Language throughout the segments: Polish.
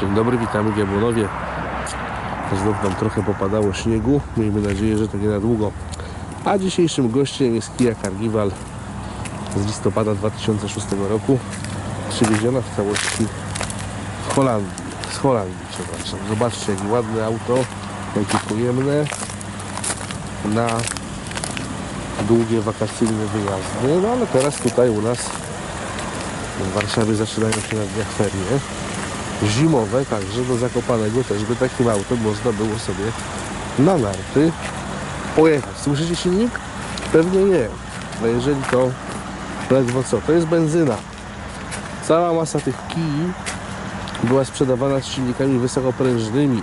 Dzień dobry, witamy w Jabłonowie. Znów nam trochę popadało śniegu. Miejmy nadzieję, że to nie na długo. A dzisiejszym gościem jest Kia Carnival z listopada 2006 roku. Przywieziona w całości w Holandii. Z Holandii, przepraszam. Zobaczcie, jakie ładne auto, jakie pojemne na długie wakacyjne wyjazdy. No ale teraz tutaj u nas w Warszawie zaczynają się na dniach ferie zimowe, także do Zakopanego też by takim autem można było sobie na narty pojechać. Słyszycie silnik? Pewnie nie. No jeżeli to ledwo co. To jest benzyna. Cała masa tych kij była sprzedawana z silnikami wysokoprężnymi.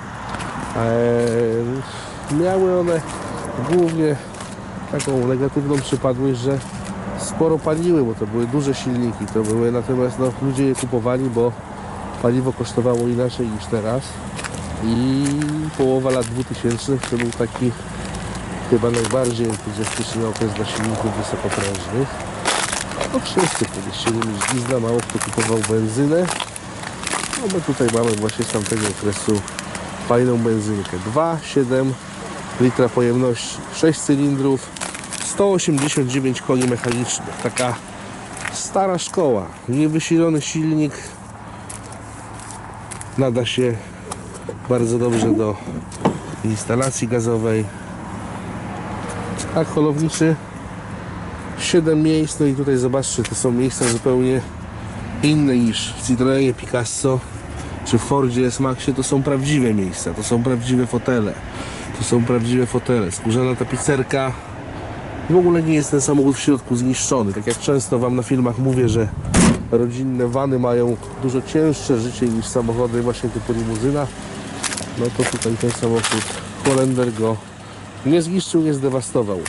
Eee, miały one głównie taką negatywną przypadłość, że sporo paliły, bo to były duże silniki. To były natomiast no, ludzie je kupowali, bo paliwo kosztowało inaczej niż teraz. I połowa lat 2000 to był taki chyba najbardziej entuzjastyczny okres dla silników wysokoprężnych. No wszyscy chcieli mieć diesla, mało kto kupował benzynę. No my tutaj mamy właśnie z tamtego okresu fajną benzynkę. 2,7 litra pojemności 6 cylindrów 189 koni mechanicznych. Taka stara szkoła niewysilony silnik nada się bardzo dobrze do instalacji gazowej. A kolowniczy 7 miejsc, no i tutaj zobaczcie, to są miejsca zupełnie inne niż w Citroenie Picasso czy w Fordzie S-Maxie, to są prawdziwe miejsca, to są prawdziwe fotele. To są prawdziwe fotele. Skórzana tapicerka. W ogóle nie jest ten samochód w środku zniszczony. Tak jak często Wam na filmach mówię, że rodzinne wany mają dużo cięższe życie niż samochody właśnie typu limuzyna, no to tutaj ten samochód Holender go nie zniszczył, nie zdewastował.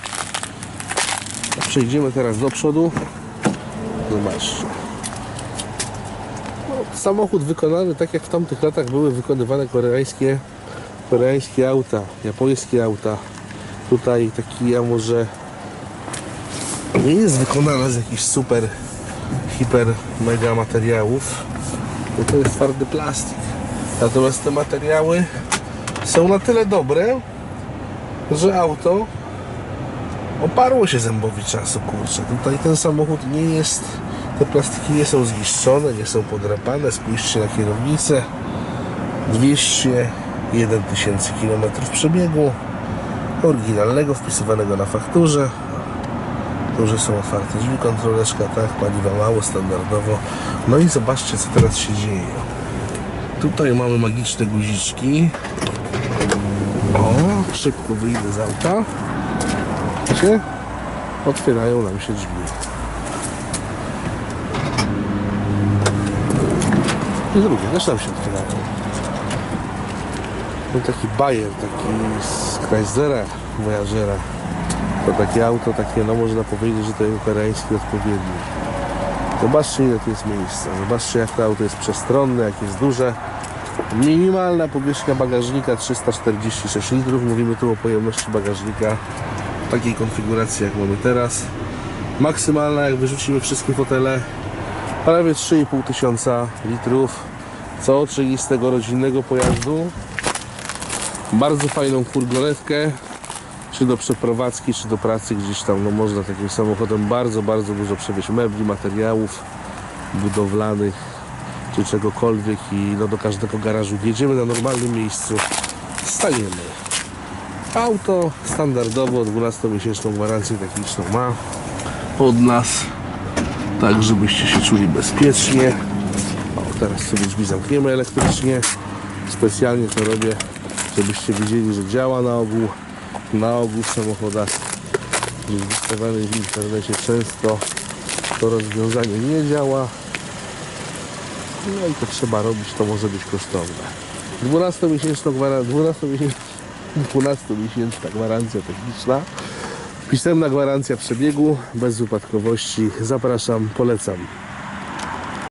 Przejdziemy teraz do przodu. Zobaczcie. No, samochód wykonany tak jak w tamtych latach były wykonywane koreańskie, koreańskie auta, japońskie auta. Tutaj taki ja może nie jest wykonana z jakichś super hiper mega materiałów. Bo to jest twardy plastik. Natomiast te materiały są na tyle dobre że auto oparło się zębowi czasu kurczę. Tutaj ten samochód nie jest te plastiki nie są zniszczone nie są podrapane. Spójrzcie na kierownicę. 201 tysięcy kilometrów przebiegu. Oryginalnego wpisywanego na fakturze tu, że są otwarte drzwi, kontroleczka, tak, paliwa mało, standardowo. No i zobaczcie, co teraz się dzieje. Tutaj mamy magiczne guziczki. O, szybko wyjdę z auta. Widzicie? Otwierają nam się drzwi. I drugie też nam się otwierają. No taki Bayer, taki z Chryslera, Voyagera. To takie auto, takie, no można powiedzieć, że to jest koreański odpowiednik. Zobaczcie ile tu jest miejsca. Zobaczcie jak to auto jest przestronne, jak jest duże. Minimalna powierzchnia bagażnika 346 litrów. Mówimy tu o pojemności bagażnika w takiej konfiguracji jak mamy teraz. Maksymalna jak wyrzucimy wszystkie fotele prawie 3,5 tysiąca litrów. Co czyli z tego rodzinnego pojazdu. Bardzo fajną furgonetkę czy do przeprowadzki, czy do pracy gdzieś tam, no można takim samochodem bardzo, bardzo dużo przewieźć mebli, materiałów budowlanych, czy czegokolwiek i no do każdego garażu jedziemy na normalnym miejscu, staniemy. Auto standardowo 12-miesięczną gwarancję techniczną ma od nas, tak żebyście się czuli bezpiecznie. O, teraz sobie drzwi zamkniemy elektrycznie. Specjalnie to robię, żebyście wiedzieli, że działa na ogół na ogół w samochodach wystawianych w internecie często to rozwiązanie nie działa. No i to trzeba robić, to może być kosztowne. 12-miesięczna gwarancja 12-miesięczna gwarancja techniczna. Pisemna gwarancja przebiegu bez wypadkowości zapraszam, polecam